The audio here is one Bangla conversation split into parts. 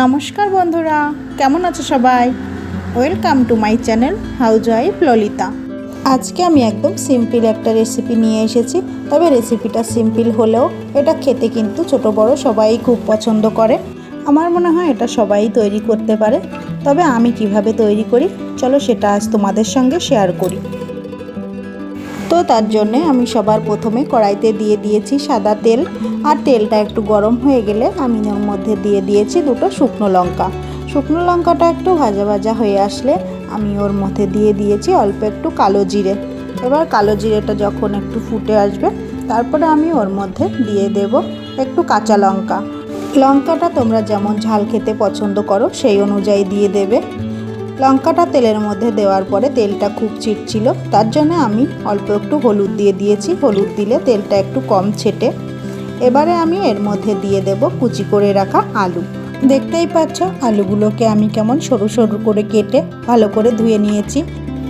নমস্কার বন্ধুরা, কেমন আছো সবাই? Welcome to my channel housewife Lalita আজকে আমি একদম সিম্পল একটা রেসিপি নিয়ে এসেছি, তবে রেসিপিটা সিম্পল হলেও এটা খেতে কিন্তু ছোট বড় সবাই খুব পছন্দ করে। আমার মনে হয় এটা সবাই তৈরি করতে পারে, তবে আমি কীভাবে তৈরি করি, চলো সেটা আজ তোমাদের সঙ্গে শেয়ার করি। তো তার জন্যে আমি সবার প্রথমে কড়াইতে দিয়ে দিয়েছি সাদা তেল। আর তেলটা একটু গরম হয়ে গেলে আমি ওর মধ্যে দিয়ে দিয়েছি দুটো শুকনো লঙ্কা। শুকনো লঙ্কাটা একটু ভাজা ভাজা হয়ে আসলে আমি ওর মধ্যে দিয়ে দিয়েছি অল্প একটু কালো জিরে। এবার কালো জিরেটা যখন একটু ফুটে আসবে, তারপরে আমি ওর মধ্যে দিয়ে দেব একটু কাঁচা লঙ্কা। লঙ্কাটা তোমরা যেমন ঝাল খেতে পছন্দ করো, সেই অনুযায়ী দিয়ে দেবে। লঙ্কাটা তেলের মধ্যে দেওয়ার পরে তেলটা খুব চিটছিল, তার জন্য আমি অল্প একটু হলুদ দিয়ে দিয়েছি। হলুদ দিলে তেলটা একটু কম ছেটে। এবারে আমি এর মধ্যে দিয়ে দেব কুচি করে রাখা আলু। দেখতেই পাচ্ছ আলুগুলোকে আমি কেমন সরু সরু করে কেটে ভালো করে ধুয়ে নিয়েছি।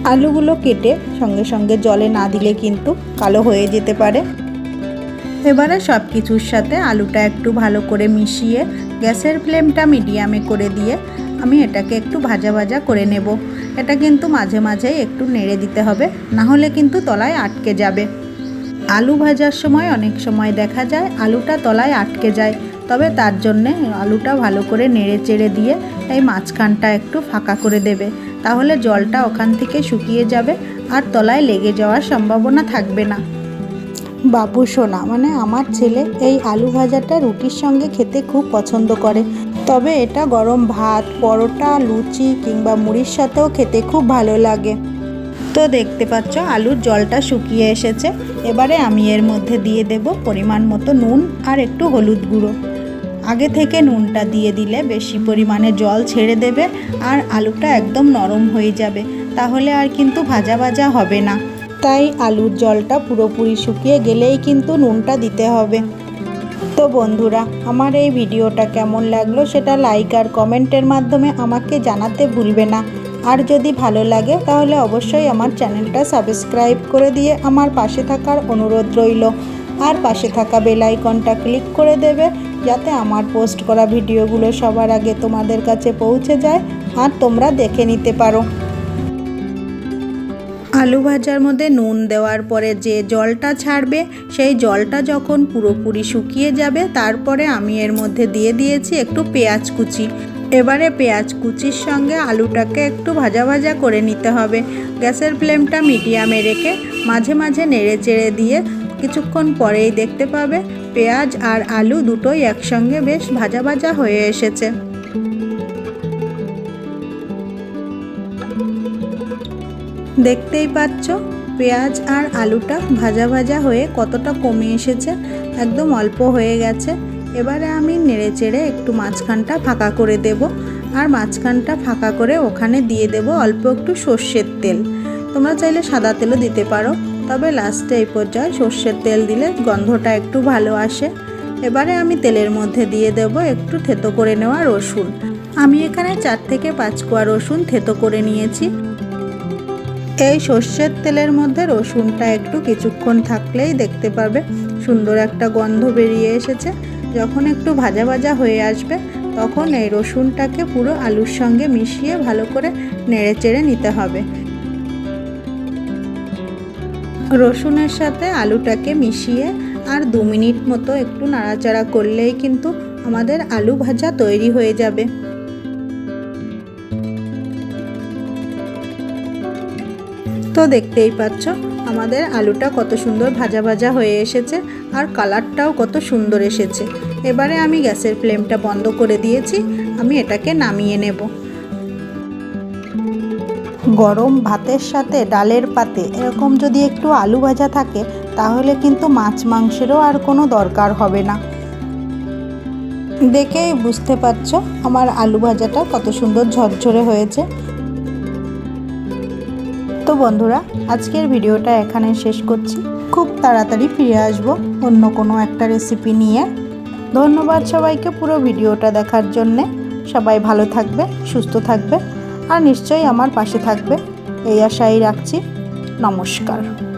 আলুগুলো কেটে সঙ্গে সঙ্গে জলে না দিলে কিন্তু কালো হয়ে যেতে পারে। এবারে সব কিছুর সাথে আলুটা একটু ভালো করে মিশিয়ে গ্যাসের ফ্লেমটা মিডিয়ামে করে দিয়ে আমি এটাকে একটু ভাজা ভাজা করে নেব। এটা কিন্তু মাঝে মাঝেই একটু নেড়ে দিতে হবে, না হলে কিন্তু তলায় আটকে যাবে। আলু ভাজার সময় অনেক সময় দেখা যায় আলুটা তলায় আটকে যায়, তবে তার জন্যে আলুটা ভালো করে নেড়ে চেড়ে দিয়ে এই মাঝখানটা একটু ফাঁকা করে দেবে। তাহলে জলটা ওখান থেকে শুকিয়ে যাবে আর তলায় লেগে যাওয়ার সম্ভাবনা থাকবে না। বাবু সোনা মানে আমার ছেলে এই আলু ভাজাটা রুটির সঙ্গে খেতে খুব পছন্দ করে। তবে এটা গরম ভাত, পরোটা, লুচি কিংবা মুড়ির সাথেও খেতে খুব ভালো লাগে। তো দেখতে পাচ্ছ, আলুর জলটা শুকিয়ে এসেছে। এবারে আমি এর মধ্যে দিয়ে দেব পরিমাণ মতো নুন আর একটু হলুদ গুঁড়ো। আগে থেকে নুনটা দিয়ে দিলে বেশি পরিমাণে জল ছেড়ে দেবে আর আলুটা একদম নরম হয়ে যাবে। তাহলে আর কিন্তু ভাজা ভাজা হবে না। তাই আলুর জলটা পুরোপুরি শুকিয়ে গেলেই কিন্তু নুনটা দিতে হবে। তো বন্ধুরা, আমার এই ভিডিওটা কেমন লাগল সেটা লাইক আর কমেন্টের মাধ্যমে আমাকে জানাতে ভুলবে না। আর যদি ভালো লাগে, তাহলে অবশ্যই আমার চ্যানেলটা সাবস্ক্রাইব করে দিয়ে আমার পাশে থাকার অনুরোধ রইল। আর পাশে থাকা বেল আইকনটা ক্লিক করে দেবে, যাতে আমার পোস্ট করা ভিডিওগুলো সবার আগে তোমাদের কাছে পৌঁছে যায় আর তোমরা দেখে নিতে পারো। আলু ভাজার মধ্যে নুন দেওয়ার পরে যে জলটা ছাড়বে, সেই জলটা যখন পুরোপুরি শুকিয়ে যাবে, তারপরে আমি এর মধ্যে দিয়ে দিয়েছি একটু পেঁয়াজ কুচি। এবারে পেঁয়াজ কুচির সঙ্গে আলুটাকে একটু ভাজা ভাজা করে নিতে হবে। গ্যাসের ফ্লেমটা মিডিয়ামে রেখে মাঝে মাঝে নেড়ে চেড়ে দিয়ে কিছুক্ষণ পরেই দেখতে পাবে পেঁয়াজ আর আলু দুটোই একসঙ্গে বেশ ভাজা ভাজা হয়ে এসেছে। দেখতেই পাচ্ছ, পেঁয়াজ আর আলুটা ভাজা ভাজা হয়ে কতটা কমে এসেছে, একদম অল্প হয়ে গেছে। এবারে আমি নেড়ে চেড়ে একটু মাঝখানটা ফাঁকা করে দেব আর মাঝখানটা ফাঁকা করে ওখানে দিয়ে দেব অল্প একটু সর্ষের তেল। তোমরা চাইলে সাদা তেলও দিতে পারো, তবে লাস্টে এই পর্যায়ে সর্ষের তেল দিলে গন্ধটা একটু ভালো আসে। এবারে আমি তেলের মধ্যে দিয়ে দেব একটু থেতো করে নেওয়া রসুন। আমি এখানে চার থেকে পাঁচ কোয়া রসুন থেতো করে নিয়েছি। এই সর্ষের তেলের মধ্যে রসুনটা একটু কিছুক্ষণ থাকলেই দেখতে পাবে সুন্দর একটা গন্ধ বেরিয়ে এসেছে। যখন একটু ভাজা ভাজা হয়ে আসবে, তখন এই রসুনটাকে পুরো আলুর সঙ্গে মিশিয়ে ভালো করে নেড়ে চেড়ে নিতে হবে। রসুনের সাথে আলুটাকে মিশিয়ে আর দু মিনিট মতো একটু নাড়াচাড়া করলেই কিন্তু আমাদের আলু ভাজা তৈরি হয়ে যাবে। তো দেখতেই পাচ্ছ, আমাদের আলুটা কত সুন্দর ভাজা ভাজা হয়ে এসেছে আর কালারটাও কত সুন্দর এসেছে। এবারে আমি গ্যাসের ফ্লেমটা বন্ধ করে দিয়েছি, আমি এটাকে নামিয়ে নেব। গরম ভাতের সাথে ডালের পাতে এরকম যদি একটু আলু ভাজা থাকে, তাহলে কিন্তু মাছ মাংসেরও আর কোনো দরকার হবে না। দেখেই বুঝতে পারছ, আমার আলু ভাজাটা কত সুন্দর ঝরঝরে হয়েছে। তো বন্ধুরা, আজকের ভিডিওটা এখানে শেষ করছি। খুব তাড়াতাড়ি ফিরে আসব অন্য কোনো একটা রেসিপি নিয়ে। ধন্যবাদ সবাইকে পুরো ভিডিওটা দেখার জন্যে। সবাই ভালো থাকবে, সুস্থ থাকবে, আর নিশ্চয়ই আমার পাশে থাকবে। এই আশাই রাখছি। নমস্কার।